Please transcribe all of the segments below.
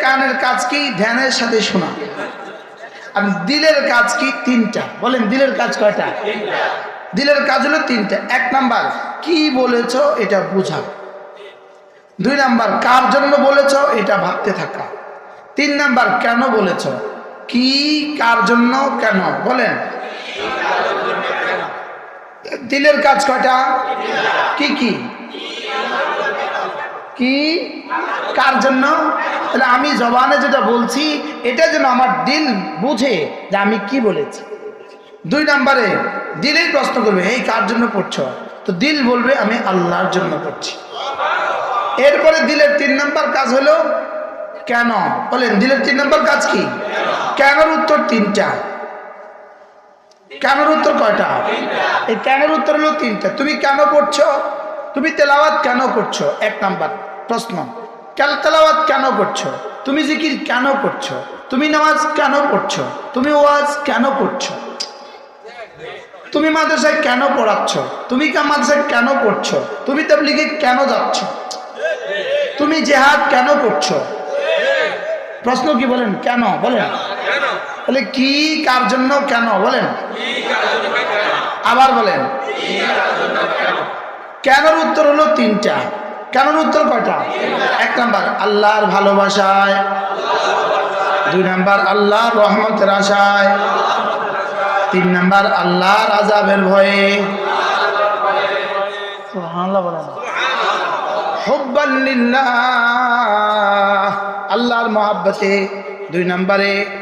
কানের কাজ কি, ধ্যানের সাথে শোনা। আর দিলের কাজ কি, তিনটা। বলেন, দিলের কাজ কয়টা? দিলের কাজ হলো তিনটা। এক নাম্বার, কি বলেছ এটা বোঝা দুই নাম্বার, কার জন্য বলেছ এটা ভাবতে থাকা। তিন নাম্বার, কেন বলেছ? কি, কার জন্য, কেন? বলেন। দিলের কাজ কয়টা? কি কি? কি? কার জন্য? তাহলে আমি জবানে যেটা বলছি, এটা যেন আমার দিল বুঝে যে আমি কি বলেছি। দুই নম্বরে, দিলেই প্রশ্ন করবে, এই কার জন্য পড়ছ? তো দিল বলবে, আমি আল্লাহর জন্য পড়ছি। এরপরে দিলের তিন নম্বর কাজ হলো, কেন? বলেন, দিলের তিন নম্বর কাজ কি? কেনর উত্তর তিনটা? কেনর উত্তর কয়টা? এই কেনর উত্তর হলো তিনটা। তুমি কেন পড়ছো? তুমি তেলাওয়াত কেন করছ? এক নাম্বার। প্রশ্ন কেন তেলাওয়াত কেন করছ? তুমি জিকির কেন করছ? তুমি নামাজ কেন পড়ছো? তুমি ওয়াজ কেন করছ তুমি মাদ্রাসায় কেন পড়াচ্ছ? তুমি মাদ্রাসায় কেন পড়ছো? তুমি তাবলিগে কেন যাচ্ছ? তুমি জেহাদ কেন করছ? প্রশ্ন কি বলেন? কেন? বলেন। তাহলে কি, কার জন্য, কেন? বলেন। আবার বলেন। কেনর উত্তর হলো তিনটা। কেনর উত্তর কয়টা? এক নাম্বার, আল্লাহর ভালোবাসায়। দুই নাম্বার, আল্লাহর রহমতের আশায়। তিন নাম্বার, আল্লাহর আজাবের ভয়ে। আল্লাহর মহাব্বতে। দুই নম্বরে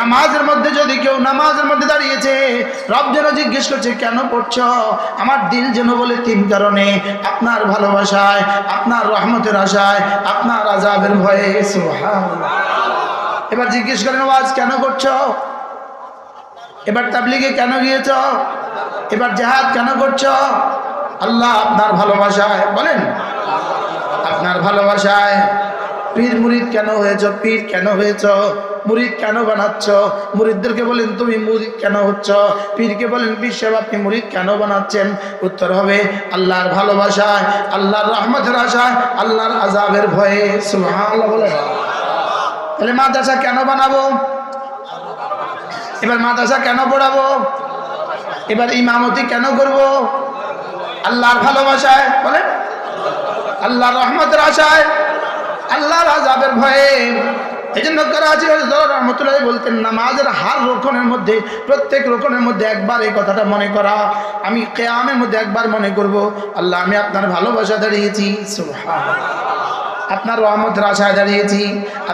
নামাজের মধ্যে যদি কেউ নামাজের মধ্যে দাঁড়িয়েছে, রব যেন জিজ্ঞেস করছে, কেন পড়ছ? আমার দিল যেন বলে তিন কারণে। আপনার ভালোবাসায়, আপনার রহমতের আশায়, আপনার আজাবের ভয়ে। এবার জিজ্ঞেস করেন আজ কেন করছ? এবার তাবলিগে কেন গিয়েছ? এবার জাহাদ কেন করছ? আল্লাহ আপনার ভালোবাসায়, বলেন, আপনার ভালোবাসায় পীর মুরিদ কেন হয়েছ? পীর কেন হয়েছ? মুরিদ কেন বানাচ্ছ? মুরিদদেরকে বলেন, তুমি মুরিদ কেন হচ্ছ? পীরকে বলেন বিশ্ব আপনি মুরিদ কেন বানাচ্ছেন? উত্তর হবে, আল্লাহর ভালোবাসায়, আল্লাহর রহমতের আশায়, আল্লাহর আজাবের ভয়ে। বলেন। তাহলে মাদ্রাসা কেন বানাবো? এবার মাদ্রাসা কেন পড়াবো? এবার ইমামতি কেন করব? আল্লাহর ভালোবাসায়, বলেন, আল্লাহর রহমতের আশায় আল্লাহর আজাবের ভয়ে। এই জন্য করাচি রহমতুল্লাহ বলতেন, নামাজের হার রোকনের মধ্যে, প্রত্যেক রোকনের মধ্যে একবার এই কথাটা মনে করা। আমি কেয়ামের মধ্যে একবার মনে করব, আল্লাহ আমি আপনার ভালোবাসা দাঁড়িয়েছি আপনার রহমতের আশায় দাঁড়িয়েছি,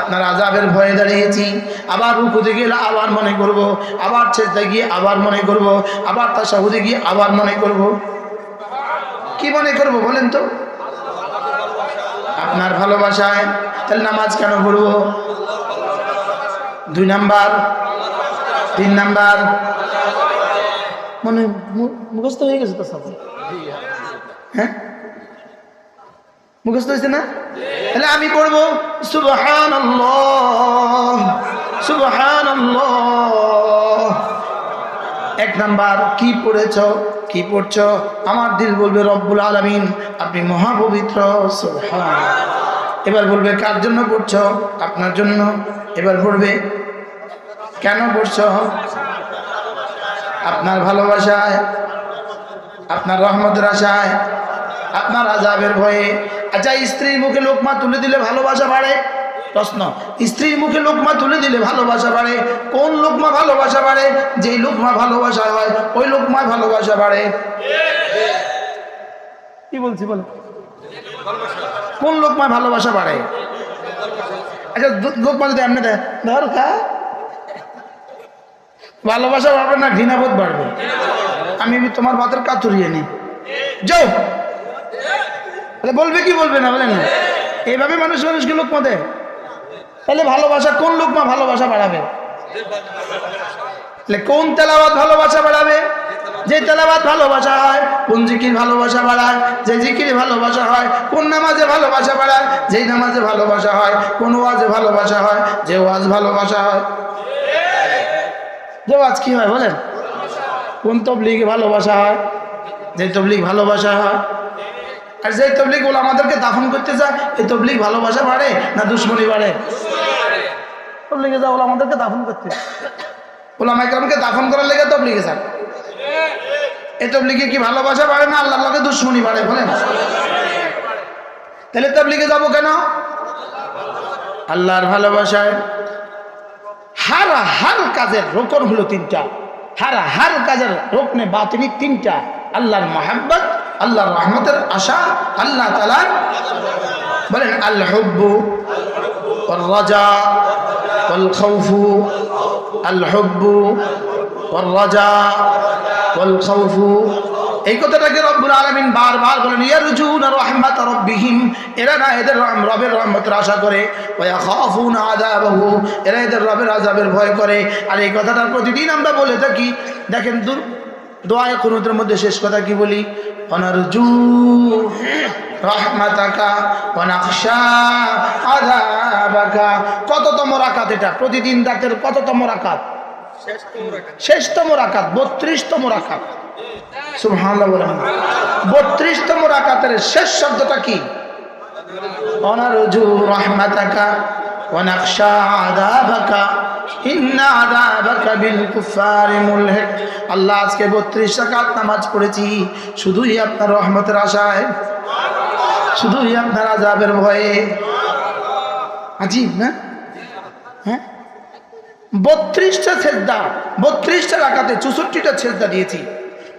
আপনার আজাবের ভয়ে দাঁড়িয়েছি। আবার রুকুতে গেলে আবার মনে করব, আবার চেষ্টা গিয়ে আবার মনে করব, আবার তার সাহুদে গিয়ে আবার মনে করব। কি মনে করব বলেন তো? আপনার ভালোবাসায় তাহলে নামাজ কেন পড়ব? দুই নাম্বার তিন নাম্বার। মনে মু- মুখস্থ হয়ে গেছে তো সব? হ্যাঁ? মুখস্থ হয়েছে না? তাহলে আমি পড়ব সুবহান সুবহান এক নাম্বার, কি পড়েছ? কি পড়ছ? আমার দিল বলবে, রব্বুল আলমিন, আপনি মহাপবিত্র এবার বলবে, কার জন্য পড়ছ? আপনার জন্য। এবার পড়বে কেন পড়ছ? আপনার ভালোবাসায়। আপনার রহমতের আশায়। আপনার আজাবের ভয়ে। আচ্ছা স্ত্রীর মুখে লোকমা তুলে দিলে ভালোবাসা বাড়ে? প্রশ্ন, স্ত্রীর মুখে লোকমা তুলে দিলে ভালোবাসা বাড়ে? কোন লোকমা ভালোবাসা বাড়ে? যেই লোকমা ভালোবাসা হয়, ওই লোকমায় ভালোবাসা বাড়ে। কি বলছি বলো? কোন লোকমায় ভালোবাসা বাড়ে? আচ্ছা লোকমা যদি এমনি দেয়, ধর খা ভালোবাসা বাড়বে না, ঘৃণাবোধ বাড়বে। আমি তোমার ভাতের কাতুরিয়ে নি। যাও। বলবে কি বলবে না বলেন না। এইভাবে মানুষ মানুষকে লোকমা দেয়। তাহলে ভালোবাসা কোন লোকমা ভালোবাসা বাড়াবে? কোন তেলাবাদ ভালোবাসা বাড়াবে? যে তেলাবাদ ভালোবাসা হয়, কোন জিকির ভালোবাসা বাড়ায়, যে জিকির ভালোবাসা হয়, কোন নামাজে ভালোবাসা বাড়ায়, যেই নামাজে ভালোবাসা হয়, কোন ওয়াজে ভালোবাসা হয়, যে ওয়াজ ভালোবাসা হয়। যে ওয়াজ কি হয় বলেন? কোন তবলিগে ভালোবাসা হয়, যে তবলিগ ভালোবাসা হয় আর যে তবলিগ বলে আমাদেরকে দাফন করতে চায় এই তবলিগ ভালোবাসা বাড়ে না দুশ্মনী বাড়ে? তবলিগে যা বলে আমাদেরকে দাফন করতে। ওলামা দাফন করার লেগে তবলিগে যান। এই তবলিগে কি ভালোবাসা বাড়ে না আল্লাহর লগে দুশ্মনী বাড়ে, বলেন? তাহলে তবলিগে যাব কেন? আল্লাহর ভালোবাসায়। হার হার কাজের রোকন হলো তিনটা। হার হার কাজের রোকনে বাতিনি তিনটা। আল্লাহর মাহাব্বত আল্লাহর রহমতের আশা আল্লাহ তালার বলেন আল্লাহ হব্বু والرجاء والخوف الحب والرجاء والخوف এই কথাটাকে রব্বুল আলামিন বারবার বলেন ইয়ারজুনা রাহমাত রাব্বিহিম এরা না এদের রব- রবের রহমতের আশা করে ওয়া ইয়াখাফুনা আযাবাহু এরা এদের রবের আযাবের ভয় করে আর এই কথাটা প্রতিদিন আমরা বলে থাকি দেখেন দূর দোয়া কুনুতের মধ্যে শেষ কথা কি বলি? অনারজু রহমাতাকা অনাকশা আদাবাকা কততম রাকাত এটা? প্রতিদিন রাতের কততম রাকাত? শেষতম রাকাত। বত্রিশতম রাকাত। সুবহানাল্লাহ বত্রিশতম রাকাতের শেষ শব্দটা কি? অনারজু রহমাতাকা অনাকশা আদাবাকা বত্রিশ টাকার নামাজ পড়েছি। শুধুই আপনার শুধুই ভয়ে। হ্যাঁ? বত্রিশটা ছেদা বত্রিশটা রাখাতে চৌষট্টিটা ছেদা দিয়েছি।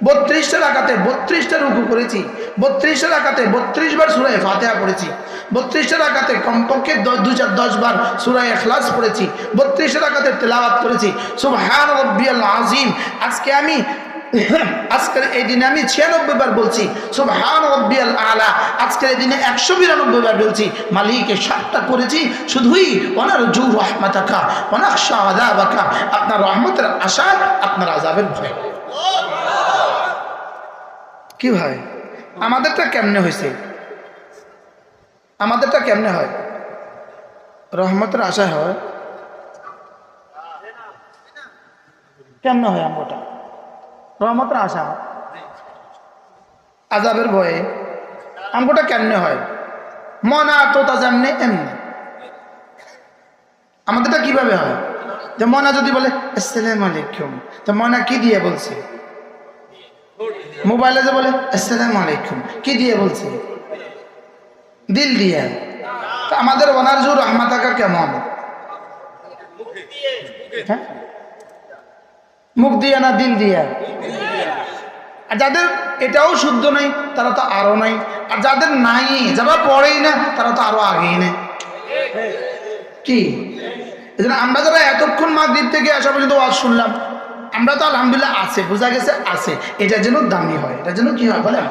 বত্রিশটা রাখাতে বত্রিশটা রুকু করেছি। বত্রিশটা রাখাতে বত্রিশ বার সুরায় ফাতেহা পড়েছি। বত্রিশটা রাখাতে কমপক্ষে দশ দু চার দশ বার সুরায় এখলাস পড়েছি। বত্রিশটা রাখাতে তেলাওয়াত করেছি। সুবহান রব্বিয়াল আজিম আজকে আমি আজকের এই দিনে আমি ছিয়ানব্বই বার বলছি, সুবহান রব্বিয়াল আলা। আজকের এই দিনে একশো বিরানব্বই বার বলছি মালিকের সাতটা করেছি, শুধুই ওনার জু রহমাতাকা ওনার শাহাদাবাকা আপনার রহমতের আশায়, আপনার আজাবের ভয়। কি ভাই? আমাদেরটা কেমনে হয়েছে? আমাদেরটা কেমনে হয়? রহমতের আশা হয়? কেমনে হয় আমগোটা? রহমতের আশা? আজাবের ভয়ে? আমগোটা কেমনে হয়? মনা তো তা যেমনি এমনি। আমাদেরটা কীভাবে হয়? যে মনা যদি বলে, আসসালাম আলাইকুম। তো মনা কি দিয়ে বলছে? মোবাইলে যে বলে, আসসালাম আলাইকুম কি দিয়ে বলছে? দিল দিয়ে। তা আমাদের ওনারজুর রহমাতাকা কেমন? হ্যাঁ? মুখ দিয়ে না দিল দিয়ে? আর যাদের এটাও শুদ্ধ নাই, তারা তো আরও নাই। আর যাদের নাই, যারা পড়েই না, তারা তো আরও আগেই নেই। কি? আমরা যারা এতক্ষণ মাগরিব থেকে আসা পর্যন্ত ওয়াজ শুনলাম আমরা তো আলহামদুলিল্লাহ আছে, বোঝা গেছে আছে। এটা যেন দামি হয়। এটা যেন কি হয় বলেন?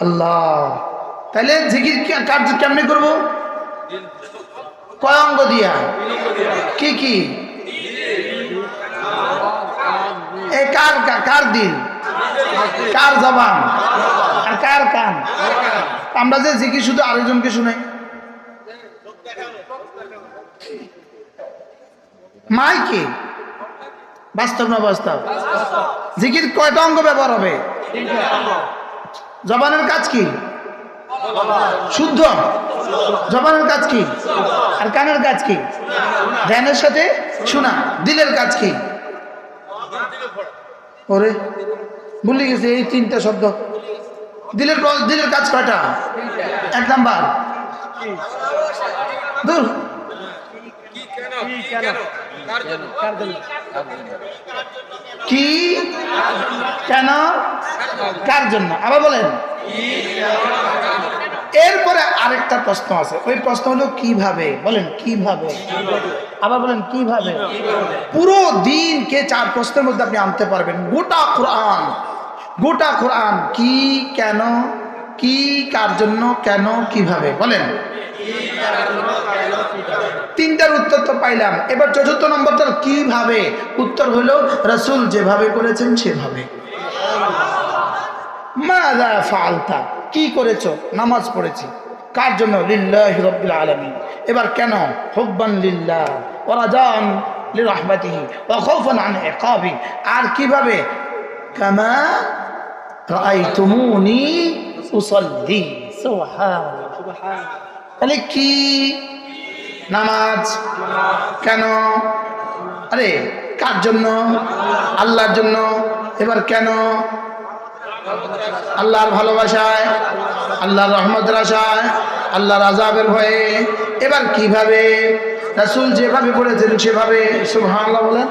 আল্লাহ। তাহলে জিকির কি- কাজ কেমনি করব? কয় অঙ্গ দিয়া? কি কি? কার কার দিল কার জবান? আর কার কান? আমরা যে জিকির শুধু আরেকজনকে শুনে। মাইকে? বাস্তব না বাস্তব? জিকির কয়টা অঙ্গ ব্যবহার হবে? জবানের কাজ কি? শুদ্ধ। জবানের কাজ কি? আর কানের কাজ কি? ধ্যানের সাথে শোনা। দিলের কাজ কি? ওরে ভুলে গেছে এই তিনটা শব্দ। দিলের ক- দিলের কাজ কয়টা? এক নাম্বার। দূর। কি? কেন? কার জন্য? আবার বলেন। এরপরে আরেকটা প্রশ্ন আছে। ওই প্রশ্ন হলো, কীভাবে? বলেন, কীভাবে? আবার বলেন, কীভাবে? পুরো দিনকে চার প্রশ্নের মধ্যে আপনি আনতে পারবেন। গোটা কোরআন। গোটা কোরআন। কি, কেন? কি, কার জন্য? কেন? কীভাবে? বলেন। তিনটার উত্তর তো পাইলাম। এবার চতুর্থ নম্বরটা কীভাবে? উত্তর হলো, রসুল যেভাবে করেছেন সেভাবে। মাদা ফালতা কি করেছ? নামাজ পড়েছি। কার জন্য? লিল্লাহ রব্বিল আলামিন। এবার কেন? হুব্বান লিল্লাহ। ওরাজান লিরহমাতিহি। ওয়া খাউফান আন আর কীভাবে? কামা রাআইতুমুনি উসাল্লি। সুবহানাল্লাহ। তাহলে কি? নামাজ। কেন? আরে, কার জন্য? আল্লাহর জন্য। এবার কেন? আল্লাহর ভালোবাসায়, আল্লাহর রহমতের আশায়, আল্লাহর আজাবের ভয়ে। এবার কীভাবে? রাসুল যেভাবে বলেছেন সেভাবে, সুবহানাল্লাহ বলেন।